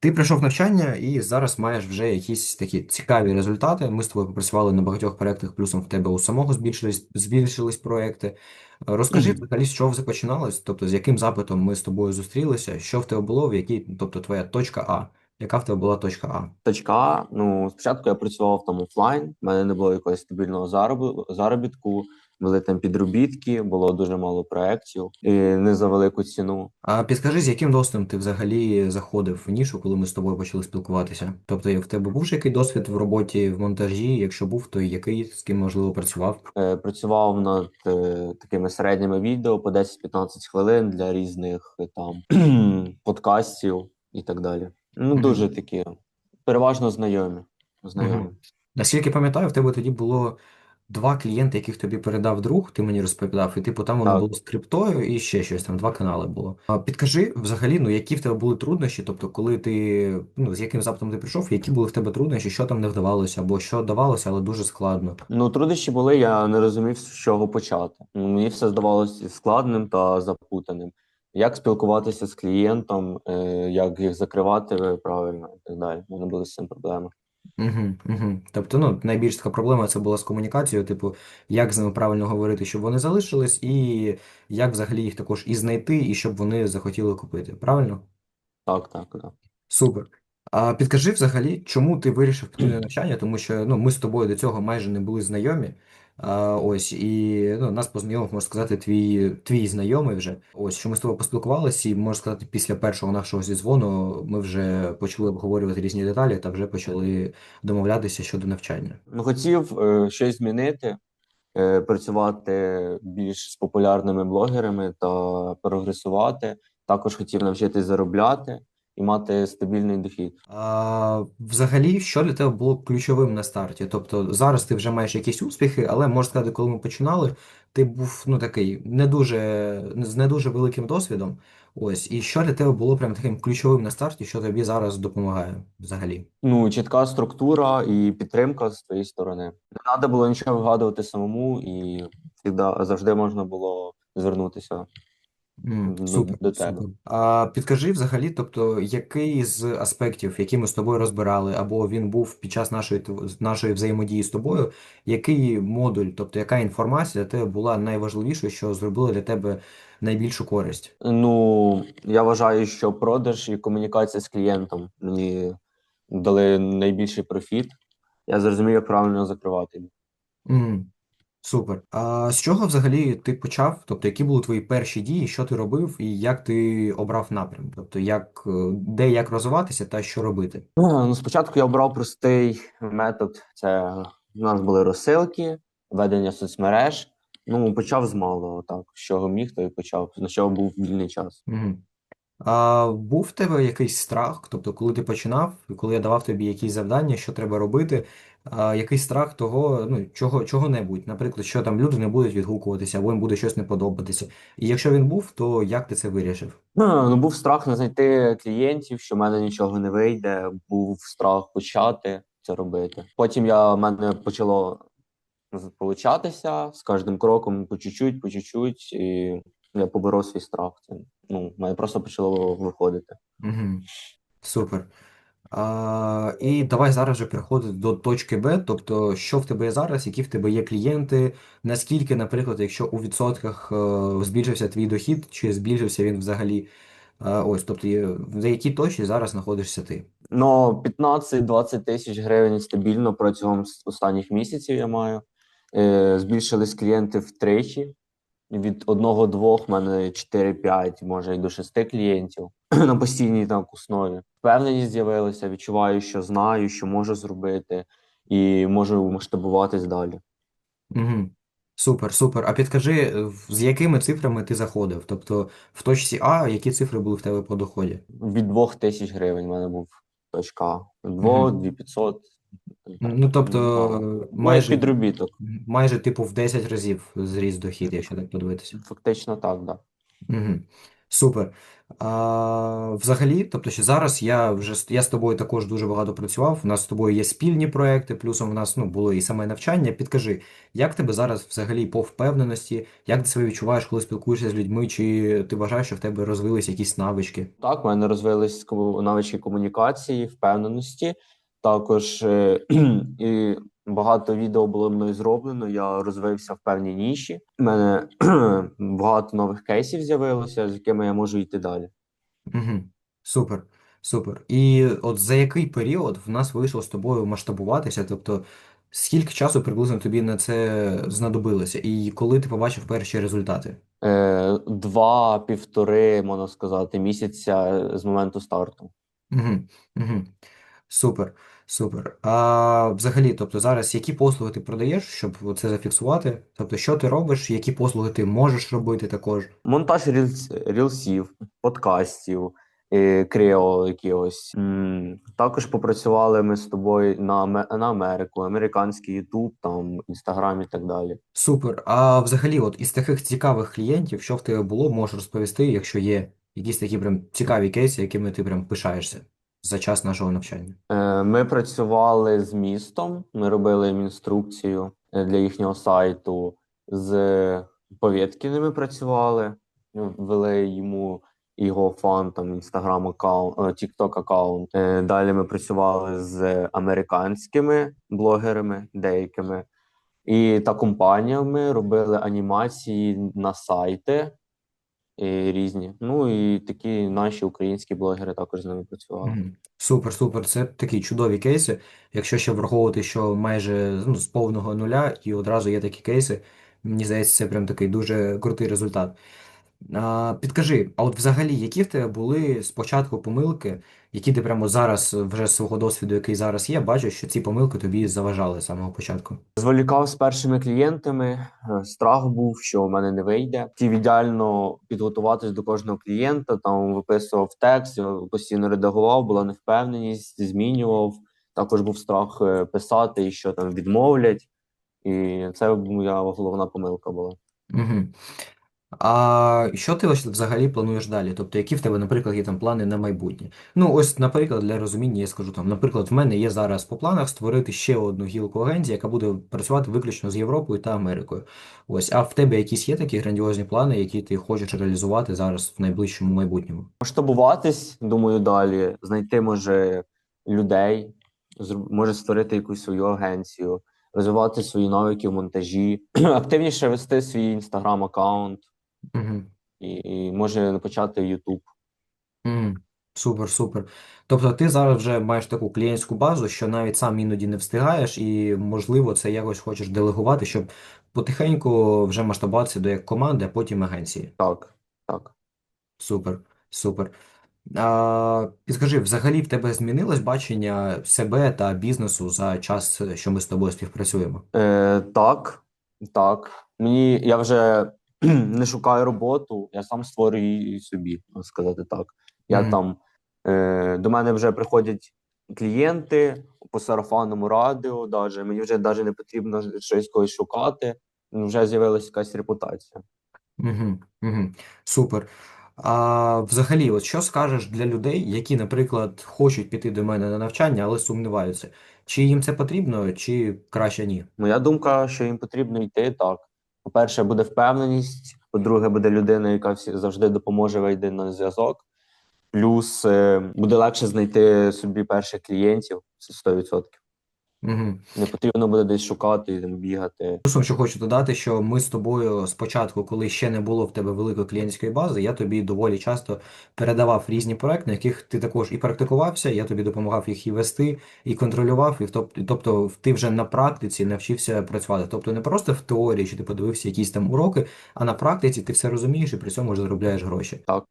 Ти пройшов навчання і зараз маєш вже якісь такі цікаві результати. Ми з тобою попрацювали на багатьох проєктах, плюсом в тебе у самого збільшились, збільшились проєкти. Е, Розкажи Мгм. взагалі, з чого все починалось, тобто з яким запитом ми з тобою зустрілися, що в тебе було, в якій, тобто твоя точка А. Яка в тебе була точка А? Точка А. Ну, спочатку я працював там офлайн, в мене не було якогось стабільного заробу- заробітку, були там підробітки, було дуже мало проєктів і не за велику ціну. А підскажи, з яким досвідом ти взагалі заходив в нішу, коли ми з тобою почали спілкуватися? Тобто, в тебе був який досвід в роботі в монтажі? Якщо був, то який, з ким можливо працював? Е, Працював над е, такими середніми відео по 10-15 хвилин для різних е, там подкастів і так далі. Ну, дуже такі, переважно знайомі. знайомі. Наскільки пам'ятаю, в тебе тоді було два клієнти, яких тобі передав друг, ти мені розповідав, і типу там воно Так. було з криптою і ще щось, там два канали було. А підкажи взагалі, ну які в тебе були труднощі, тобто, коли ти, ну з яким запитом ти прийшов, які були в тебе труднощі, що там не вдавалося, або що давалося, але дуже складно. Ну, труднощі були, я не розумів, з чого почати. Ну, Мені все здавалося складним та запутаним. Як спілкуватися з клієнтом, е, як їх закривати правильно і так далі. У мене були з цим проблеми. Угу, угу. Тобто, ну, найбільш така проблема це була з комунікацією, типу, як з ними правильно говорити, щоб вони залишились, і як взагалі їх також і знайти, і щоб вони захотіли купити. Правильно? Так, так, так. Супер. А підкажи взагалі, чому ти вирішив піти на навчання? Тому що ну, ми з тобою до цього майже не були знайомі. Ось, і ну, нас познайомив, можна сказати, твій, твій знайомий вже. Ось, що ми з тобою поспілкувалися, і можна сказати, після першого нашого зізвону ми вже почали обговорювати різні деталі та вже почали домовлятися щодо навчання. Ну, хотів е, щось змінити, е, працювати більш з популярними блогерами та прогресувати. Також хотів навчитись заробляти і мати стабільний дохід. А, взагалі, що для тебе було ключовим на старті? Тобто зараз ти вже маєш якісь успіхи, але можна сказати, коли ми починали, ти був ну такий не дуже з не дуже великим досвідом. Ось, і що для тебе було прям таким ключовим на старті, що тобі зараз допомагає взагалі? Ну, чітка структура і підтримка з твоєї сторони. Не треба було нічого вигадувати самому, і завжди, завжди можна було звернутися М, до, супер, до тебе. супер. А підкажи взагалі, тобто, який з аспектів, які ми з тобою розбирали, або він був під час нашої тв- нашої взаємодії з тобою, який модуль, тобто яка інформація для тебе була найважливішою, що зробила для тебе найбільшу користь? Ну, я вважаю, що продаж і комунікація з клієнтом мені дали найбільший профіт. Я зрозумів, як правильно закривати. М, Супер. А з чого взагалі ти почав? Тобто, які були твої перші дії, що ти робив, і як ти обрав напрям? Тобто, як, е, де як розвиватися та що робити? Ну, спочатку я обрав простий метод. Це у нас були розсилки, ведення соцмереж. Ну, почав з малого, так. З чого міг, то і почав. На чого був вільний час. Мгм. А був в тебе якийсь страх? Тобто, коли ти починав, коли я давав тобі якісь завдання, що треба робити, а, якийсь страх того, ну, чого, чого-небудь, наприклад, що там люди не будуть відгукуватися, або їм буде щось не подобатися. І якщо він був, то як ти це вирішив? Ну, був страх не знайти клієнтів, що в мене нічого не вийде. Був страх почати це робити. Потім я в мене почало получатися з кожним кроком по чуть-чуть, по чуть-чуть, і я поборов свій страх. Це ну, мене просто почало виходити. Угу. Супер. А, і давай зараз вже переходити до точки Б, тобто, що в тебе є зараз, які в тебе є клієнти, наскільки, наприклад, якщо у відсотках е, збільшився твій дохід, чи збільшився він взагалі, Е, ось, тобто, за якій точці зараз знаходишся ти? Ну, 15-20 тисяч гривень стабільно протягом останніх місяців я маю. Е, збільшились клієнти втричі. Від одного-двох в мене 4-5, може і до 6 клієнтів на постійній так основі. Впевненість з'явилася, відчуваю, що знаю, що можу зробити, і можу масштабуватись далі. Угу. Супер, супер. А підкажи, з якими цифрами ти заходив? Тобто, в точці А, які цифри були в тебе по доході? Від 2 тисяч гривень в мене був точка. 2, Угу. 2500. Ну, тобто, Ну, майже, підробіток. майже типу в 10 разів зріс дохід, якщо так подивитися. Фактично так, да. Угу. Супер. А, взагалі, тобто, що зараз я вже я з тобою також дуже багато працював. У нас з тобою є спільні проекти, плюсом в нас ну, було і саме навчання. Підкажи, як тебе зараз взагалі по впевненості, як ти себе відчуваєш, коли спілкуєшся з людьми, чи ти вважаєш, що в тебе розвились якісь навички? Так, в мене розвились навички комунікації, впевненості. Також е, і багато відео було мною зроблено. Я розвився в певній ніші. У мене багато нових кейсів з'явилося, з якими я можу йти далі. Угу. Супер, супер. І от за який період в нас вийшло з тобою масштабуватися? Тобто, скільки часу приблизно тобі на це знадобилося? І коли ти побачив перші результати? Е, Два, півтори, можна сказати, місяця з моменту старту. Угу, угу. Супер, супер. А взагалі, тобто зараз які послуги ти продаєш, щоб це зафіксувати? Тобто, що ти робиш, які послуги ти можеш робити також? Монтаж рілс, рілсів, подкастів, е, крео якогось. М, Також попрацювали ми з тобою на, Аме- на Америку, американський Ютуб, там, Інстаграм і так далі. Супер. А взагалі, от із таких цікавих клієнтів, що в тебе було, можеш розповісти, якщо є якісь такі прям цікаві кейси, якими ти прям пишаєшся за час нашого навчання. Е, Ми працювали з містом, ми робили їм інструкцію е, для їхнього сайту. З Повєткіними працювали, ввели йому його фан, там інстаграм аккаунт, тікток аккаунт. Е, Далі ми працювали з американськими блогерами, деякими, і та компаніями робили анімації на сайти е, різні. Ну і такі наші українські блогери також з ними працювали. Мгм. Супер, супер. Це такі чудові кейси. Якщо ще враховувати, що майже ну, з повного нуля і одразу є такі кейси, мені здається, це прям такий дуже крутий результат. А, підкажи, а от взагалі, які в тебе були спочатку помилки, які ти прямо зараз, вже з свого досвіду, який зараз є, бачиш, що ці помилки тобі заважали з самого початку? Зволікав з першими клієнтами, е, страх був, що в мене не вийде. Хотів ідеально підготуватись до кожного клієнта, там виписував текст, постійно редагував, була невпевненість, змінював. Також був страх е, писати, і що там відмовлять. І це моя головна помилка була. Угу. А що ти ось взагалі плануєш далі? Тобто, які в тебе, наприклад, є там плани на майбутнє? Ну, ось, наприклад, для розуміння я скажу там, наприклад, в мене є зараз по планах створити ще одну гілку агенції, яка буде працювати виключно з Європою та Америкою. Ось, а в тебе якісь є такі грандіозні плани, які ти хочеш реалізувати зараз в найближчому майбутньому? Масштабуватись, думаю, далі, знайти може людей, може створити якусь свою агенцію, розвивати свої навики в монтажі, активніше вести свій інстаграм аккаунт. Угу. і, і може почати YouTube. Угу. Супер, супер. Тобто ти зараз вже маєш таку клієнтську базу, що навіть сам іноді не встигаєш, і, можливо, це якось хочеш делегувати, щоб потихеньку вже масштабуватися до як команди, а потім агенції. Так, так. Супер, супер. А, підскажи, взагалі в тебе змінилось бачення себе та бізнесу за час, що ми з тобою співпрацюємо? Е, так, так. Мені я вже не шукаю роботу, я сам створюю її собі, сказати так. Я Мгм. там е, до мене вже приходять клієнти по сарафанному радіо, даже. Мені вже навіть не потрібно щось когось шукати. Вже з'явилася якась репутація. Угу, угу. Супер. А взагалі, от що скажеш для людей, які, наприклад, хочуть піти до мене на навчання, але сумніваються, чи їм це потрібно, чи краще ні? Моя думка, що їм потрібно йти так. По-перше, буде впевненість, по-друге, буде людина, яка завжди допоможе вийде на зв'язок. Плюс е, буде легше знайти собі перших клієнтів, це 100%. Угу. Не потрібно буде десь шукати і там бігати. Плюсом, що хочу додати, що ми з тобою спочатку, коли ще не було в тебе великої клієнтської бази, я тобі доволі часто передавав різні проекти, на яких ти також і практикувався, я тобі допомагав їх і вести, і контролював, і тоб- тобто ти вже на практиці навчився працювати. Тобто не просто в теорії, чи ти подивився якісь там уроки, а на практиці ти все розумієш і при цьому вже заробляєш гроші. Так.